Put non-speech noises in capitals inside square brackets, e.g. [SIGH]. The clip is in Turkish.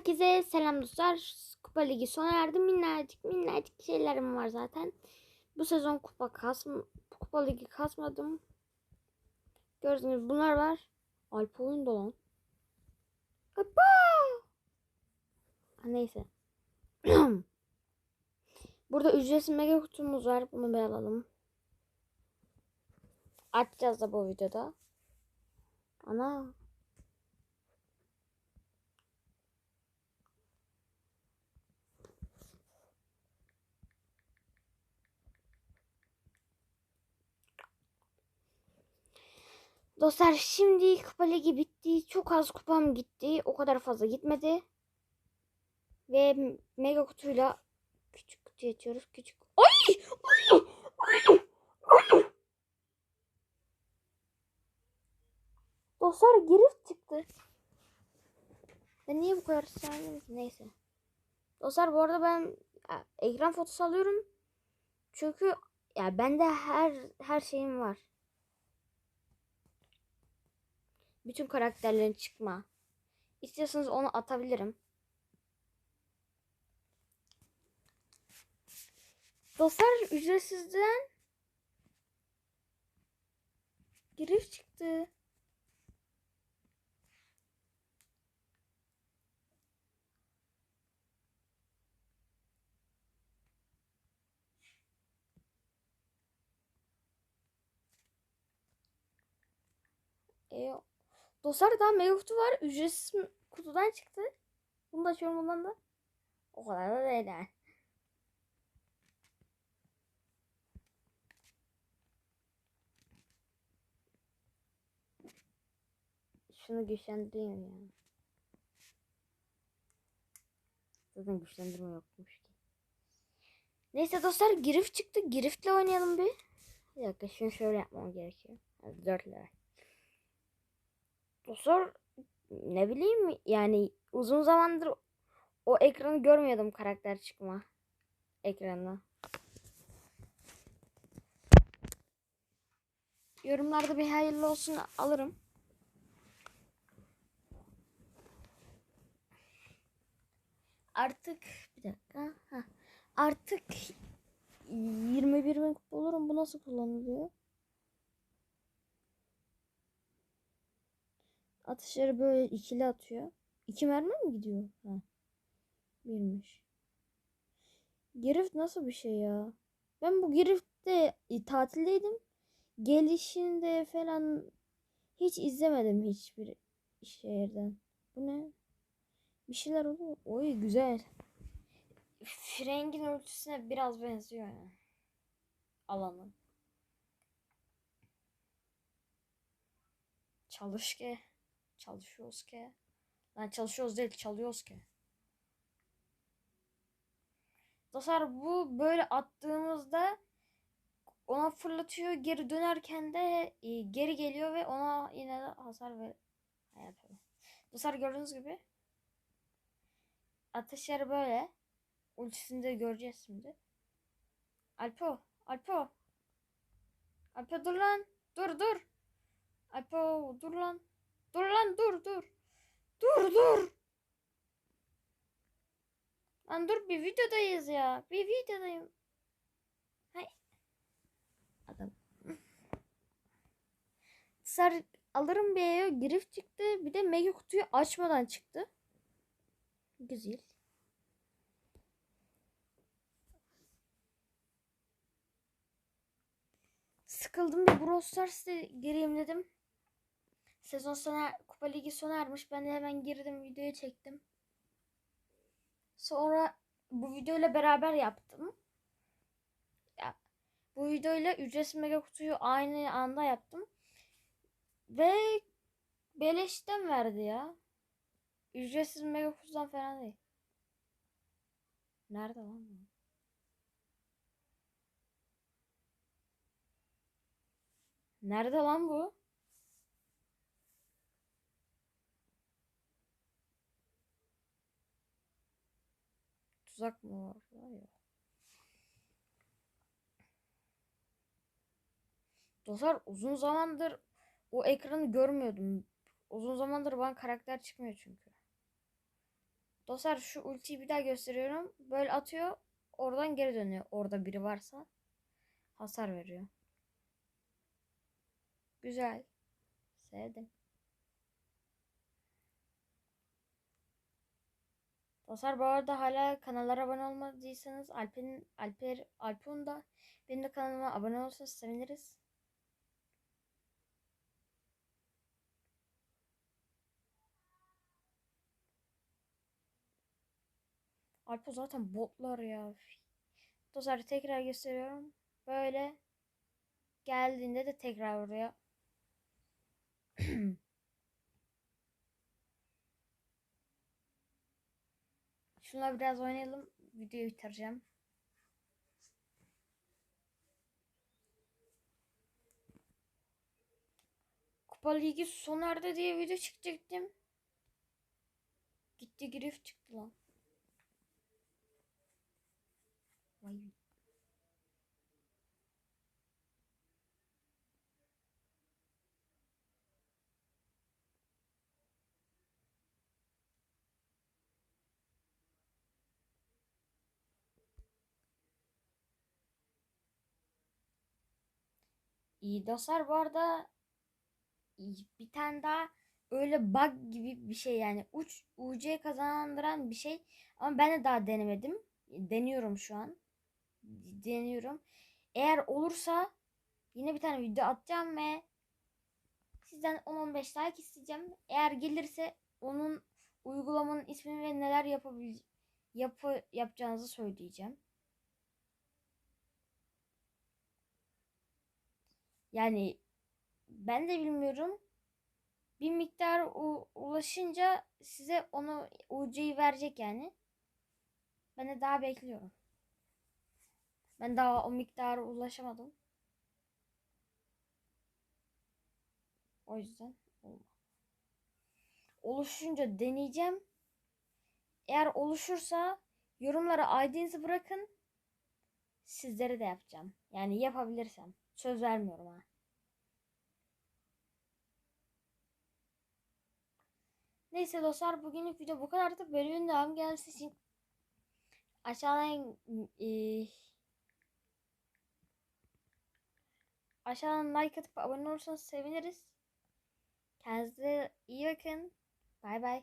Herkese selam dostlar. Kupa Ligi sona erdi. Minnacık minnacık şeylerim var zaten. Bu sezon kupa kasm Kupa Ligi kasmadım. Gördüğünüz bunlar var. Alp oyunda lan. Ha, Neyse. [CLEARS THROAT] Burada ücretsiz mega kutumuz var. Bunu bir alalım. Açacağız da bu videoda. Ana. Dostlar şimdi kupa ligi bitti. Çok az kupam gitti. O kadar fazla gitmedi. Ve mega kutuyla küçük kutu açıyoruz. Küçük. Ay! Ay! Ay! Ay! Dostlar girift çıktı. Ben niye bu kadar sevmedim ki? Neyse. Dostlar bu arada ben ekran fotosu alıyorum. Çünkü ya bende her her şeyim var. Bütün karakterlerin çıkma. İstiyorsanız onu atabilirim. Dostlar ücretsizden giriş çıktı. E, Dostlar daha mega kutu var. Ücretsiz kutudan çıktı. Bunu da açıyorum bundan da. O kadar da değil yani. Şunu güçlendireyim ya. Zaten güçlendirme yokmuş ki. Neyse dostlar Griff çıktı. Griff'le oynayalım bir. Bir dakika şunu şöyle yapmam gerekiyor. Hadi 4 lira. Dostlar ne bileyim yani uzun zamandır o ekranı görmüyordum karakter çıkma ekranına. Yorumlarda bir hayırlı olsun alırım. Artık bir dakika. Heh. Artık 21 bin kupa olurum. Bu nasıl kullanılıyor? Atışları böyle ikili atıyor. İki mermi mi gidiyor? Ha. Birmiş. Girift nasıl bir şey ya? Ben bu Girift'te e, tatildeydim. Gelişinde falan hiç izlemedim hiçbir şehirden. Bu ne? Bir şeyler oluyor. Oy güzel. Frengin ölçüsüne biraz benziyor yani. Alanı. Çalış ki. Çalışıyoruz ki. Lan çalışıyoruz değil çalıyoruz ki. Dostlar bu böyle attığımızda ona fırlatıyor geri dönerken de e, geri geliyor ve ona yine de hasar ver yapıyor. Dostlar gördüğünüz gibi atışları böyle. Ultisini de göreceğiz şimdi. Alpo, Alpo. Alpo dur lan. Dur dur. Alpo dur lan. Dur lan dur dur. Dur dur. Lan dur bir videodayız ya. Bir videodayım. Hay. Adam. Sar alırım bir eve girif çıktı. Bir de mega kutuyu açmadan çıktı. Güzel. Sıkıldım bir Brawl Stars'e gireyim dedim. Sezon sona Kupa Ligi sona ermiş. Ben de hemen girdim videoyu çektim. Sonra bu videoyla beraber yaptım. Ya, bu videoyla ücretsiz mega kutuyu aynı anda yaptım. Ve beleşten verdi ya. Ücretsiz mega kutudan falan değil. Nerede lan bu? Nerede lan bu? Tuzak mı var? Ya. Dostlar uzun zamandır o ekranı görmüyordum. Uzun zamandır bana karakter çıkmıyor çünkü. Dostlar şu ultiyi bir daha gösteriyorum. Böyle atıyor. Oradan geri dönüyor. Orada biri varsa. Hasar veriyor. Güzel. Sevdim. Dostlar bu arada hala kanallara abone olmadıysanız Alper'in Alper Alpun da benim de kanalıma abone olursanız seviniriz. Alpo zaten botlar ya. Dostlar tekrar gösteriyorum. Böyle geldiğinde de tekrar oraya [CLEARS THROAT] Şuna biraz oynayalım. Videoyu bitireceğim. Kupa Ligi sona erdi diye video çekecektim. Gitti Griff çıktı lan. Vay. İyi dostlar bu arada bir tane daha öyle bug gibi bir şey yani uç UC kazandıran bir şey ama ben de daha denemedim. Deniyorum şu an. Deniyorum. Eğer olursa yine bir tane video atacağım ve sizden 10-15 like isteyeceğim. Eğer gelirse onun uygulamanın ismini ve neler yapabil yapı yapacağınızı söyleyeceğim. Yani ben de bilmiyorum. Bir miktar u- ulaşınca size onu UC'yi verecek yani. Ben de daha bekliyorum. Ben daha o miktara ulaşamadım. O yüzden olmadı. Oluşunca deneyeceğim. Eğer oluşursa yorumlara ID'nizi bırakın. Sizlere de yapacağım. Yani yapabilirsem. Söz vermiyorum ha. Neyse dostlar bugünlük video bu kadardı. Bölümün devam gelmesi için aşağıdan e, aşağıdan like atıp abone olursanız seviniriz. Kendinize iyi bakın. Bay bay.